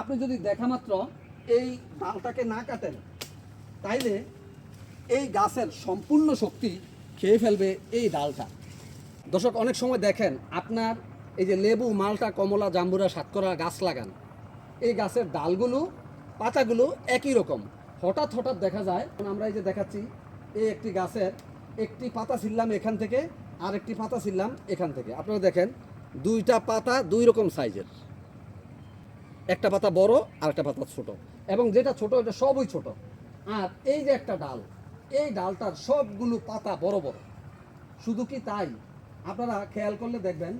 আপনি যদি দেখা মাত্র এই ডালটাকে না কাটেন, তাইলে এই গাছের সম্পূর্ণ শক্তি খেয়ে ফেলবে এই ডালটা। দর্শক, অনেক সময় দেখেন আপনার এই যে লেবু, মালটা, কমলা, জাম্বুরা, সাতকরা গাছ লাগান, এই গাছের ডালগুলো, পাতাগুলো একই রকম। হঠাৎ হঠাৎ দেখা যায়, আমরা এই যে দেখাচ্ছি, এই একটি গাছের একটি পাতা ছিললাম এখান থেকে আর একটি পাতা ছিললাম এখান থেকে। আপনারা দেখেন, দুইটা পাতা দুই রকম সাইজের। একটা পাতা বড় আর একটা পাতা ছোট। এবং যেটা ছোট এটা সবই ছোট। আর এই যে একটা ডাল, এই ডালটার সবগুলো পাতা বড় বড়। শুধু কি তাই? আপনারা খেয়াল করলে দেখবেন,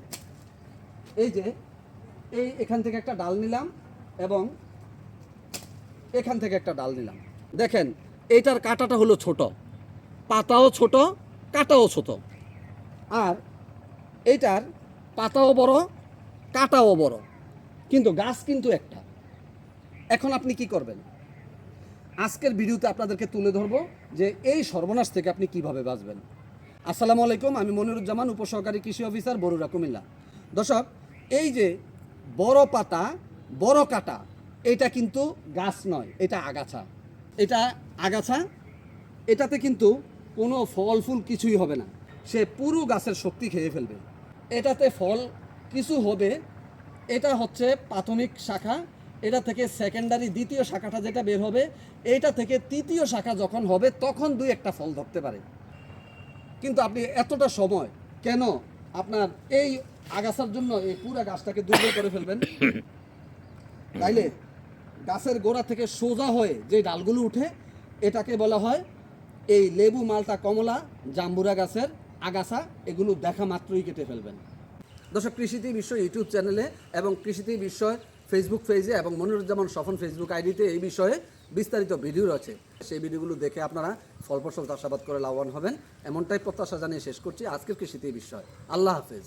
এই যে, এই এখান থেকে একটা ডাল নিলাম এবং এখান থেকে একটা ডাল নিলাম। দেখেন, এইটার কাঁটাটা হলো ছোট, পাতাও ছোট, কাঁটাও ছোট। আর এইটার পাতাও বড়, কাঁটাও বড়। কিন্তু গাছ কিন্তু একটা। এখন আপনি কি করবেন? আজকের ভিডিওতে আপনাদেরকে তুলে ধরবো যে এই সর্বনাশ থেকে আপনি কীভাবে বাঁচবেন। আসসালামু আলাইকুম, আমি মনিরুজ্জামান, উপসহকারী কৃষি অফিসার বরুরা কুমিল্লা। দর্শক, এই যে বড় পাতা, বড় কাটা, এটা কিন্তু গাছ নয়, এটা আগাছা। এটা আগাছা, এটাতে কিন্তু কোনো ফল ফুল কিছুই হবে না। সে পুরো গাছের শক্তি খেয়ে ফেলবে। এটাতে ফল কিছু হবে এটা হচ্ছে প্রাথমিক শাখা। এটা থেকে সেকেন্ডারি দ্বিতীয় শাখাটা যেটা বের হবে এটা থেকে তৃতীয় শাখা যখন হবে তখন দুই একটা ফল ধরতে পারে। কিন্তু আপনি এতটা সময় কেন আপনার এই আগাছার জন্য এই পুরা গাছটাকে দুর্বল করে ফেলবেন? তাইলে গাছের গোড়া থেকে সোজা হয়ে যে ডালগুলো উঠে এটাকে বলা হয় এই লেবু মালটা কমলা জাম্বুরা গাছের আগাছা এগুলো দেখা মাত্রই কেটে ফেলবেন। দর্শক, কৃষিতে বিশ্ব ইউটিউব চ্যানেলে এবং কৃষিতে বিশ্ব ফেসবুক পেজে এবং মনিরুজ্জামান সফন ফেসবুক আইডিতে এই বিষয়ে বিস্তারিত ভিডিও রয়েছে। সেই ভিডিওগুলো দেখে আপনারা ফলফসল চাষাবাদ করে লাভবান হবেন। এমনটাই প্রত্যাশা জানিয়ে শেষ করছি আজকের কৃষিতে বিষয় আল্লাহ হাফেজ।